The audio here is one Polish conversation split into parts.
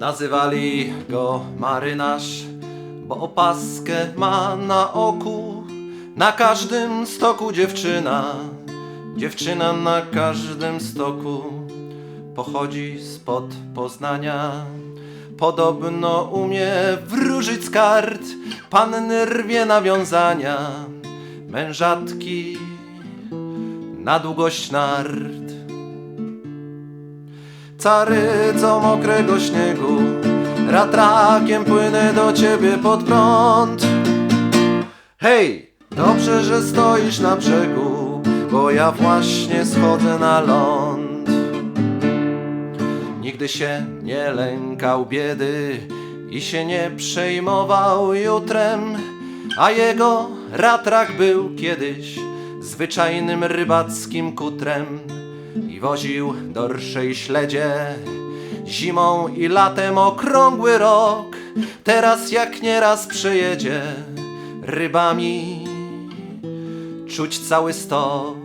Nazywali go marynarz, bo opaskę ma na oku. Na każdym stoku dziewczyna, dziewczyna na każdym stoku. Pochodzi spod Poznania, podobno umie wróżyć z kart. Panny rwie nawiązania, mężatki na długość nart. Caryco mokrego śniegu. Ratrakiem płynę do ciebie pod prąd. Hej, dobrze, że stoisz na brzegu Bo ja właśnie schodzę na ląd. Nigdy się nie lękał biedy I się nie przejmował jutrem A jego ratrak był kiedyś Zwyczajnym rybackim kutrem i woził dorsze i śledzie. Zimą i latem okrągły rok Teraz jak nieraz przejedzie Rybami. Czuć cały stok.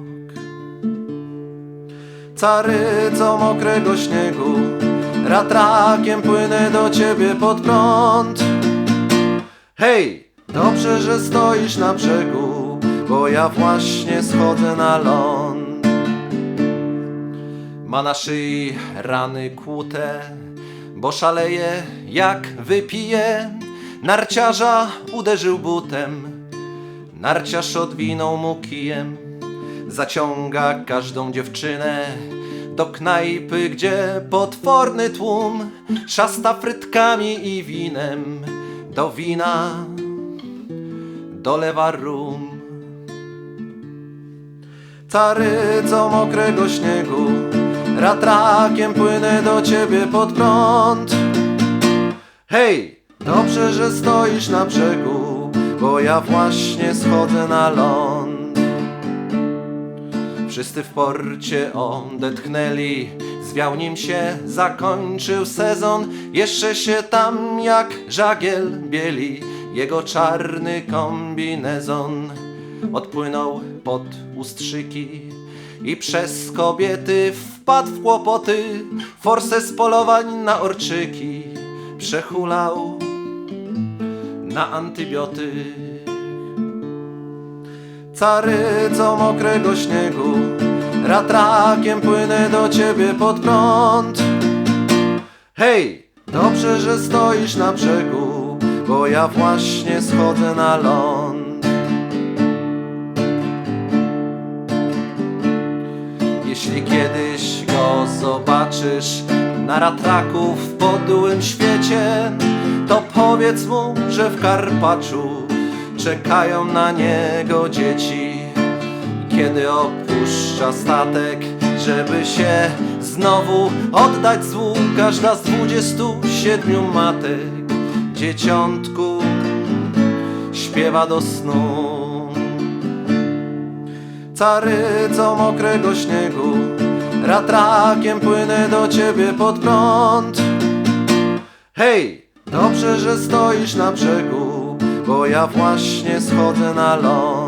Caryco mokrego śniegu Ratrakiem płynę do ciebie pod prąd. Hej, dobrze, że stoisz na brzegu Bo ja właśnie schodzę na ląd ma na szyi rany kłute, bo szaleje jak wypije. Narciarza uderzył butem, narciarz odwinął mu kijem. Zaciąga każdą dziewczynę do knajpy, gdzie potworny tłum szasta frytkami i winem. Do wina dolewa rum. Caryco mokrego śniegu Ratrakiem płynę do ciebie pod prąd. Hej, dobrze, że stoisz na brzegu Bo ja właśnie schodzę na ląd. Wszyscy w porcie odetchnęli Zwiał nim się, zakończył sezon. Jeszcze się tam jak żagiel bieli Jego czarny kombinezon. Odpłynął pod ustrzyki i przez kobiety wpadł w kłopoty, forsę z polowań na orczyki przehulał na antybiotyk. Caryco mokrego śniegu, ratrakiem płynę do ciebie pod prąd. Hej, dobrze, że stoisz na brzegu, bo ja właśnie schodzę na ląd. Jeśli kiedyś go zobaczysz na ratraku w podłym świecie, to powiedz mu, że w Karpaczu czekają na niego dzieci. Kiedy opuszcza statek, żeby się znowu oddać złu, każda z dwudziestu siedmiu matek dzieciątku śpiewa do snu. Caryco mokrego śniegu. Ratrakiem płynę do ciebie pod prąd. Hej, dobrze, że stoisz na brzegu Bo ja właśnie schodzę na ląd